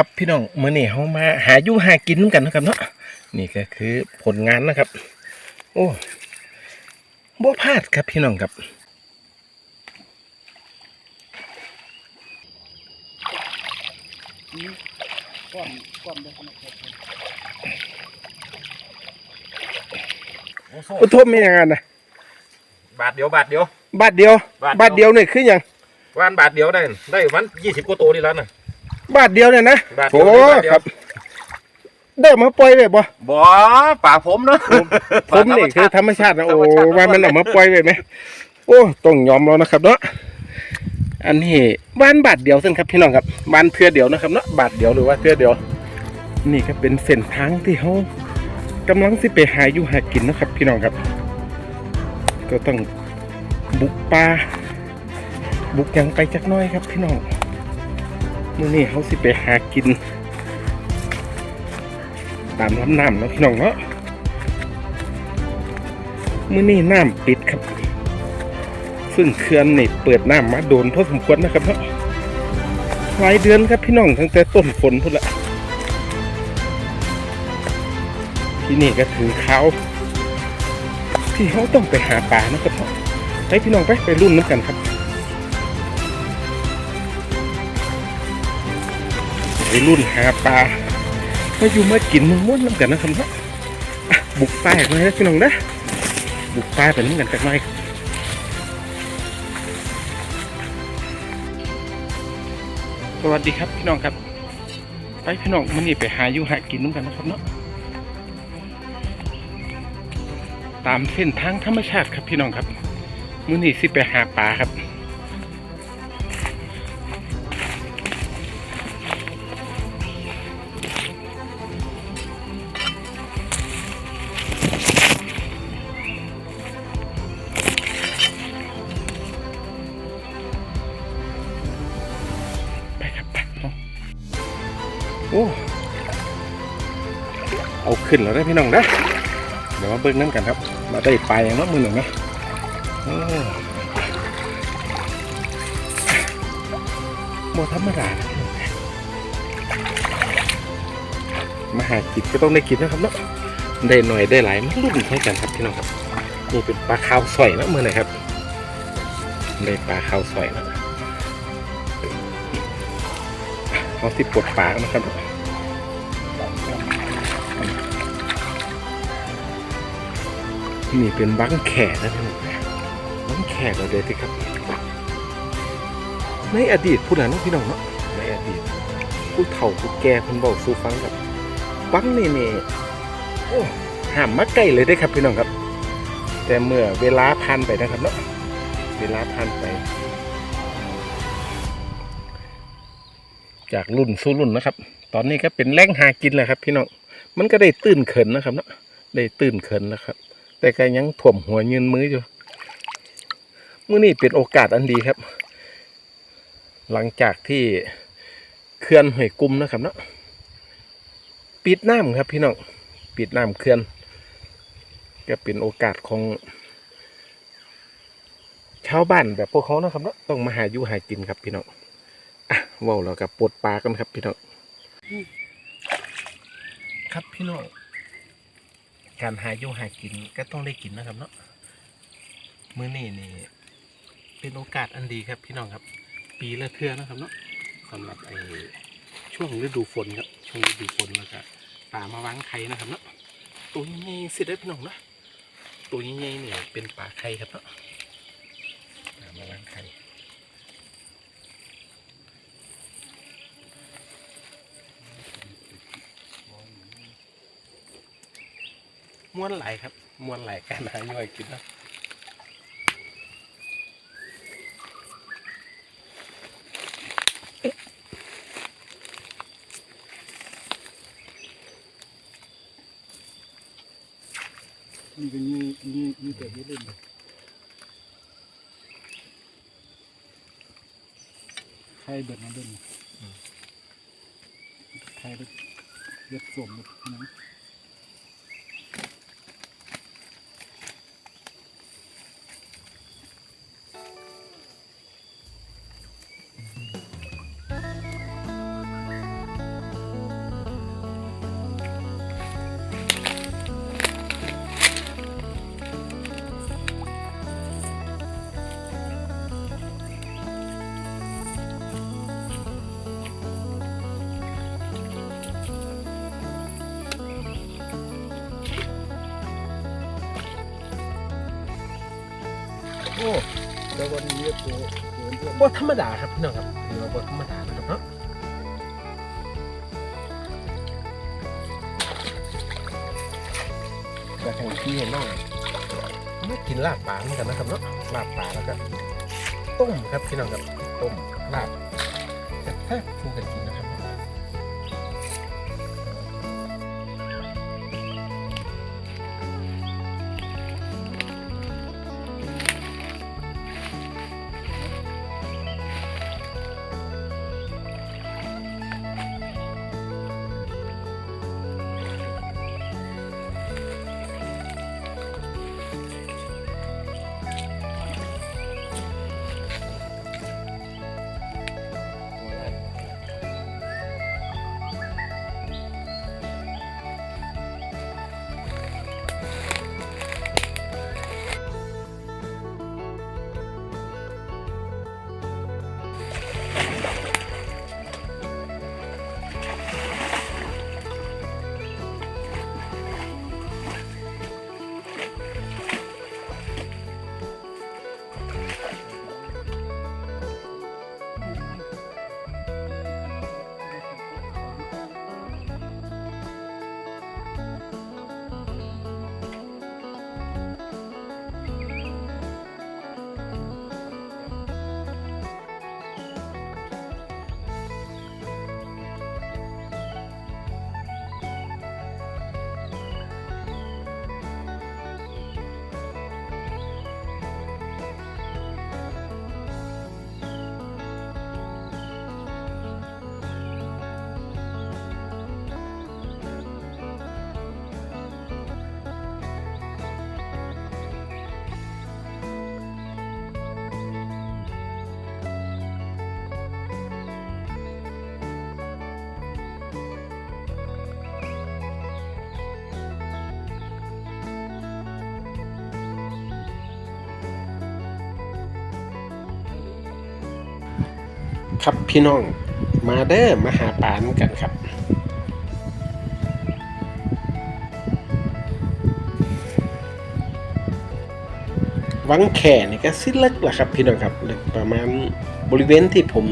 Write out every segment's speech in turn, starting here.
ครับพี่น้องมื้อนี้เฮามาหาอยู่หากินกันนะครับเนาะนี่ก็คือผลงานนะครับ โอ้บ่พลาดครับพี่น้องครับก้อนก้อนได้ขนาดไหนอุทมมีอย่างนั้นนะบาทเดียวบาทเดียว บาทเดียว บาทเดียวบาทเดียวนี่คือหยังวันบาทเดียวได้ ได้วันยี่สิบกว่าตัวนี่แล้วนะ บาทเดียวเนี่ยนะบาทเดีโอ้ยวบาทเดียว ครับ ได้มาปล่อยเลยบ่บ่ป่าผมเนาะผมนี่คือธรรมชาตินะโอ้ว่ามันเออกมาปล่อยเลยไหมโอ้ต้องยอมแล้วนะครับ เนาะอันนี้บ้านบาทเดียวซึ่งครับพี่น้องครับบ้านเพื่อเดียวนะครับเนาะบาทเดียวหรือว่าเพื่อเดียว นี่ก็เป็นเส้นทางที่เขากำลังสิไปหาอยู่หากินนะครับ พี่น้องครับ ก็ต้องบุกป่าบุกหยังไปจักหน้อยครับพี่น้อง มื่อนี้เขาสิไปหากิน ตามลำน้ำเนาะพี่น้องเนาะมื่อนี้น้ำปิดครับ ซึ่งเขื่อนนี่เปิดน้ำมาโดนพอสมควรนะครับเนาะหลายเดือนครับพี่น้องตั้งแต่ต้นฝนพุ่นละที่นี่ก็ถึงเขาที่เขาต้องไปหาปลานะครับเนาะไปพี่น้องไปไปรุ่นน้ำกันครับ ไปรุ่นหาปลามาอยู่มากินมึงม้วนน้ำกันนะครับเนาะบุกป่าอีกหน่อยนะพี่น้องนะบุกป่าไปน้ำกันจากหน่อยสวัสดีครับพี่น้องครับ ไปพี่น้องมันนี่ไปหาอยู่หากินน้ำกันนะครับเนาะตามเส้นทางธรรมชาติครับพี่น้องครับมื้อนี้สิไปหาปลาครับ ขึ้นแล้วได้พี่น้องนะเดี๋ยวมาเบิ้งน้ำกันครับ มาได้ปลาอย่างน้อยมือหนึ่งนะโอ้โมธรรมดามาหากินก็ต้องได้กินนะครับเนาะได้หน่อยได้หลายมันรุ่นใช้กันครับพี่น้องครับนี่เป็นปลาขาวสอยนะมือหนครับได้ปลาขาวสอยนะเอาที่ปวดปากนะครับ นี่เป็นบังแขกนะท่านผู้ชมบังแขกเราเด็ดครับ ในอดีตผู้นั้นพี่น้องเนาะในอดีตผู้เฒ่าผู้แก่คนบอกสู่ฟังครับบังนี่นี่โอ้ห้ามมาใกล้เลยได้ครับพี่น้องครับ แต่เมื่อเวลาผ่านไปนะครับเนาะเวลาผ่านไป จากรุ่นสู่รุ่นนะครับ ตอนนี้ก็เป็นแหล่งหากินแหละครับ พี่น้องมันก็ได้ตื่นเขินนะครับเนาะได้ตื่นเขินนะครับ แต่ก็ยังถ่วมหัวยืนมืออยู่มื้อนี้เป็นโอกาสอันดีครับ หลังจากที่เขื่อนห้วยกุมนะครับเนาะปิดน้ำครับพี่น้องปิดน้ำเขื่อน ก็เป็นโอกาสของชาวบ้านแบบพวกเขานะครับเนาะต้องมาหาอยู่หากินครับพี่น้องอะเว้าแล้วกับปวดปลากันครับพี่น้องครับพี่น้อง การหาอยู่หากินก็ต้องได้กินนะครับเนาะมื้อนี้นี่เป็นโอกาสอันดีครับพี่น้องครับ ปีละเทื่อนะครับเนาะสำหรับไอ้ช่วงฤดูฝนครับช่วงฤดูฝนแล้วก็ปลามาวางไข่นะครับเนาะตัวใหญ่ๆสิได้อพี่น้องเนาะตัวใหญ่ๆนี่เป็นปลาไข่ครับเนาะปลามาวางไข่ ม้วนไหลายครับม้วนไหลายการหาย่อยกินเนาะนี่ก็ยี่ยี่ยี่แต่ยี่เล่นใครเบิดมาเด่นใครเบิดเย็ดสวมแบบนั้น โอ้แต่วันนี้ตัวตัวเพื่อนบ่ธรรมดาครับพี่น้องครับถือว่าบ่ธรรมดานะครับเนาะก็ให้พี่ให้น้องมากินลาบปลาเหมือนกันนะครับเนาะลาบปลาแล้วก็ต้มครับพี่น้องครับต้มลาบแซ่บๆคู่กัน ครับพี่น้อง มาเด้อมาหาปานกันครับ วังแข่นี่ก็สิ้นเล็กแหละครับพี่น้องครับเล็กประมาณบริเวณที่ผม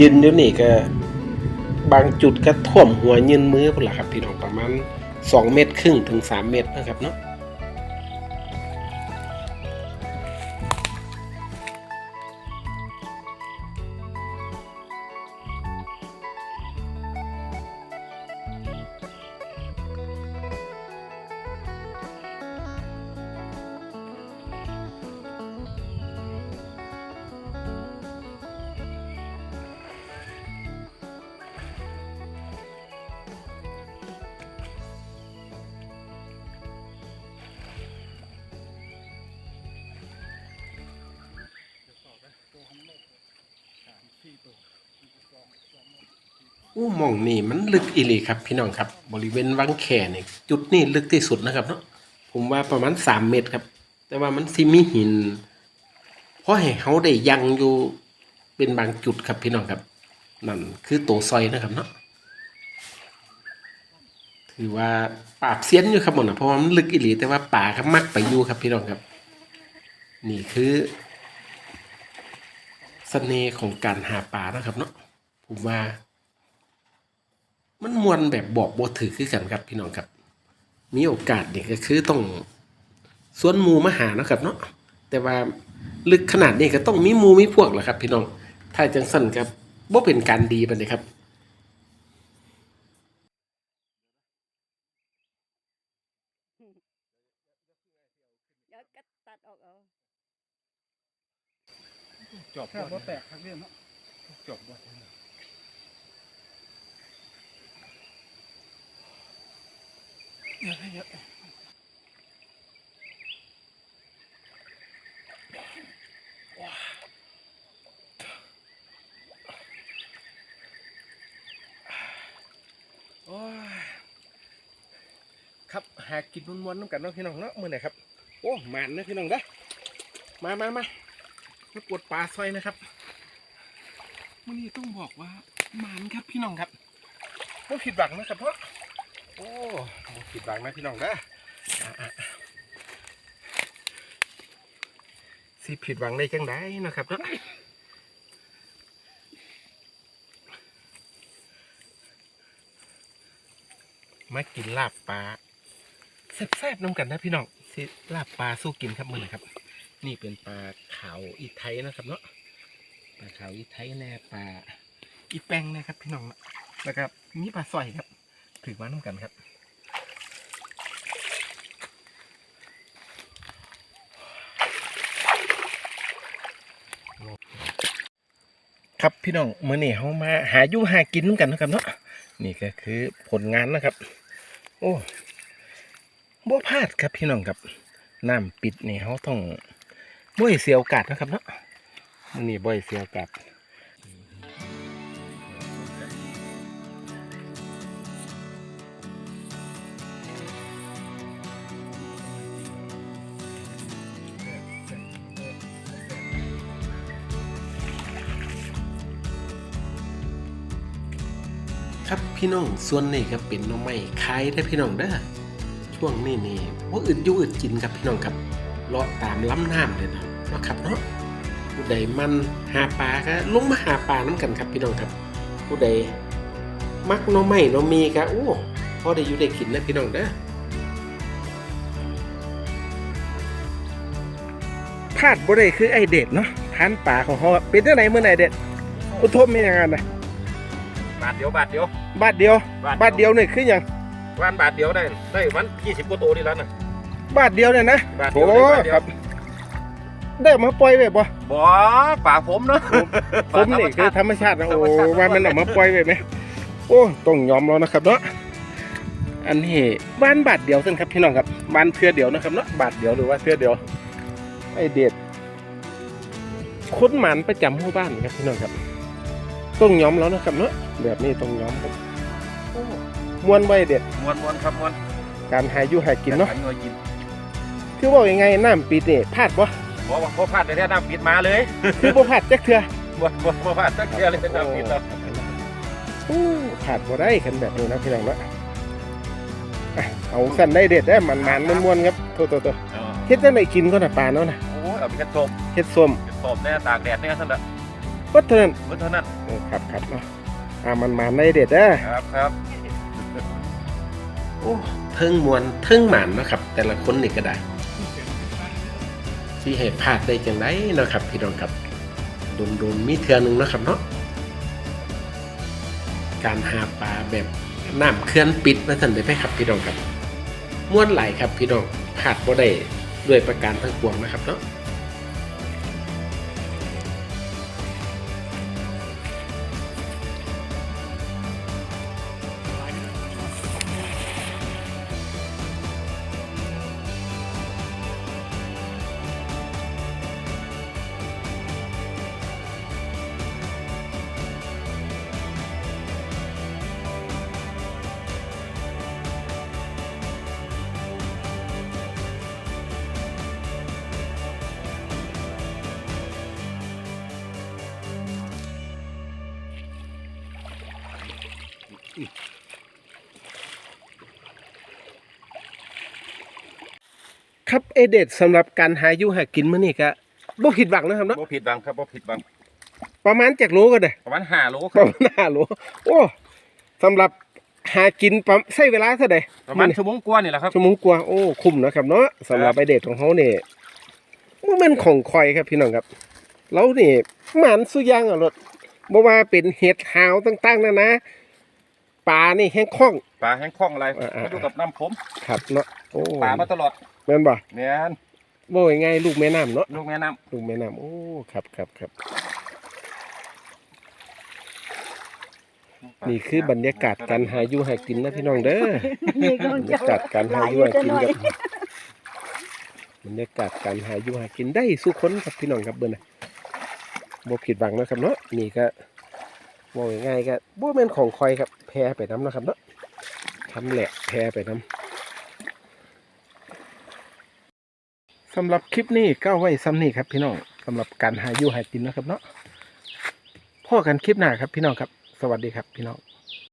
ยืนอยู่นี่ก็บางจุดก็ท่วมหัวยืนมือพุ่นละครับพี่น้องประมาณ2เมตรครึ่งถึง3เมตรนะครับเนาะ อู้มองนี่มันลึกอีหลีครับพี่น้องครับ บริเวณวังแขนี่จุดนี่ลึกที่สุดนะครับเนาะผมว่าประมาณสามเมตรครับ แต่ว่ามันซิมีหินเพราะให้เขาได้ยังอยู่เป็นบางจุดครับพี่น้องครับนั่นคือโตซอยนะครับเนาะถือว่าปราบเสียนอยู่ครับหมดนะเพราะว่ามันลึกอีหลีแต่ว่าป่าก็มักไปอยู่ครับพี่น้องครับ นี่คือเสน่ห์ของการหาปลานะครับเนาะผมว่า มันมวนแบบบอกบ่ถือคือกันครับพี่น้องครับ มีโอกาสเนี่ยก็คือต้องสวนหมูมาหาเนาะครับเนาะแต่ว่าลึกขนาดนี้ก็ต้องมีหมูมีพวกแหละครับ พี่น้องถ้าจังสั่นครับบ่เป็นการดีปานใดครับเดี๋ยวก็ตัดออกเอาจบแค่บ่แตกทักเรื่องเนาะจบ โอ้ยครับหากินมวนๆน้ำกันเนาะพี่น้องเนาะมือไหนครับ โอ้หมันนะพี่น้องเด้อมามามามาปวดปลาซอยนะครับมือนี้ต้องบอกว่าหมันครับพี่น้องครับไม่ผิดหวังนะครับเพราะ โอ้ผิดหวังนะพี่น้องเด้ออะสิผิดหวังได้จังไดนะครับเนาะมากินลาบปลาแซ่บๆน้ำกันนะพี่น้องสิลาบปลาสู้กินครับมือนะครับ นี่เป็นปลาขาวอีไทยนะครับเนาะปลาขาวอีไทยแน่ปลาอีแป้งนะครับพี่น้องนะแล้วก็มีปลาสอยครับ ถือมาน้ำกันครับครับพี่น้องเมื่อนี่เขามาหาอยู่หากินนำกันนะครับเนาะนี่ก็คือผลงานนะครับ โอ้บ่พลาดครับพี่น้องครับน้ำปิดนี่เขาต้องบ่อยเสียโอกาสนะครับเนาะนี่บ่อยเสียโอกาส ครับพี่น้องส่วนนี้ครับเป็นน้องไม้ขายได้พี่น้องเด้อช่วงนี้นี่ว่าอึดยู่อึดกินครับพี่น้องครับเลาะตามลำน้ำเลยนะนะครับเนาะผู้ใดมันหาปลาก็ลงมาหาปลาน้ำกันครับพี่น้องครับ ผู้ใดมักน้องไม้น้องมีก็โอ้พอได้อยู่ได้กินนะพี่น้องเด้อพลาดบ่ได้คือไอเด็ดเนาะทานปลาของเขาเป็นจังไหนเมื่อไหร่เด็ดอุทมเป็นยังไงนะ บาทเดียวบาทเดียว บาทเดียว บาทเดียวนี่คือหยังวันบาทเดียวได้ได้วันยี่สิบกว่าตัวนี่แล้วนะบาทเดียวเนี่ยนะบาทเดีโอ้ยวได้บาทเดียครัวบได้มาปล่อยไว้บ่บ่ป่าผมเนาะผมนี่คือธรรมชาตินะโอ้ว่ามันออกมาปล่อยไว้ไหมโอ้ต้องยอมแล้วนะครับเนาะอันนี้บ้านบาทเดียวซึ่งครับพี่น้องครับบ้านเพื่อเดียวนะครับเนาะบาทเดียวหรือว่าเพื่อเดียวไอเด็ดคุ้นหมันประจำหมู่บ้านครับพี่น้องครับ ต้องยอมแล้วนะครับเนาะแบบนี้ต้องยอมครับโอ้มวนไว้เด็ดมวนมวนครับมวนการหาอยู่หากินเนาะหอยกินคือบอกยังไงน้ำปีนี่พลาดบ่บ่บ่บ่พลาดเลยแท้น้ำปิดมาเลยคือบ่พลาดจักเทื่อบ่บ่บ่พลาดสักเทียเลยน้ำปิดแล้วโอ้ขาดบ่ได้คันแบบนี้นะพี่น้องเนาะอะเอาสั่นได้เด็ดได้มันมันๆม้วนๆครับโทษๆอ๋อๆเฮ็ดจังไดกินก็น่ะปลาเนาะนะโอ้ยเอาไปเฮ็ดส้มเฮ็ดส้มเฮ็ดส้มแน่ตากแดดเนี่ยท่านละ วัดเท่านั้นเพิ่นเท่านั้นเออครับครับเนาะอ่ามันมันได้เด็ดเด้อครับ ครับ โอ้เทิงมวนเทิงหมันเนาะครับ แต่ละคนนี่ก็ได้ที่ให้พลาดได้จังไดเนาะครับ พี่น้องครับโดนๆมีเทื่อหนึงเนาะครับเนาะการหาปลาแบบน้ำเขื่อนปิดว่าซั่นได้ไหมครับ พี่น้องครับ ม้วนไหลายครับพี่น้องพลาดบ่ได้ด้วยประการทั้งปวงนะครับเนาะ ครับเอเดตสำหรับการหาอยู่หากินมื้อนี้ก็บ่ผิดหวังนะครับเนาะบ่ผิดบังครับบ่ผิดบังประมาณจักโลก็ได้ประมาณ5โลคปรัระบมาณห้าโลโอ้สำหรับหากินประใช้เวลาเท่าใดประมาณชั่วโมงกว่านี่แหละครับ ชั่วโมงกว่าโอ้คุ้มนะครับเนาะสำหรับไอเดตของเขาเนี่ยมันเป็นของคอยครับพี่น้องครับเราเนี่ยหมันสุอยางอะรถบ่ว่าเป็นเห็ดหาวต่างๆนะนะปลานี่แห้งคล่อง ปลาแห้งคล่องอะไรอ่าๆ มาอยู่กับน้ำผม ครับเนาะโอ้ ปลามาตลอด แม่นบ่แม่นบ่ยังไงลูกแม่น้ำเนาะลูกแม่น้ลูกแม่น้ำโอ้ครับครับครับำนี่คือบรรยากาศการหาอยู่หากินนะพี่น้องเด้อ นี่ก็บรมันรจะยากาศการหาอยู่หากินครับบรรยากาศการหาอยู่หากินได้สุคนครับพี่น้องครับเบิ่นน่ะบ่ผิดหวังนะครับเนาะนี่ก็บ่ง่ายๆก็บ่แม่นของคอยครับแพรไปน้ำเนาะครับเนาะทำแหละแพรไปน้ำ สำหรับคลิปนี้ก็ไว้ซ้ำนี่ครับพี่น้องสำหรับการหาอยู่หากินนะครับเนาะพ่อกันคลิปหน้าครับพี่น้องครับ สวัสดีครับพี่น้อง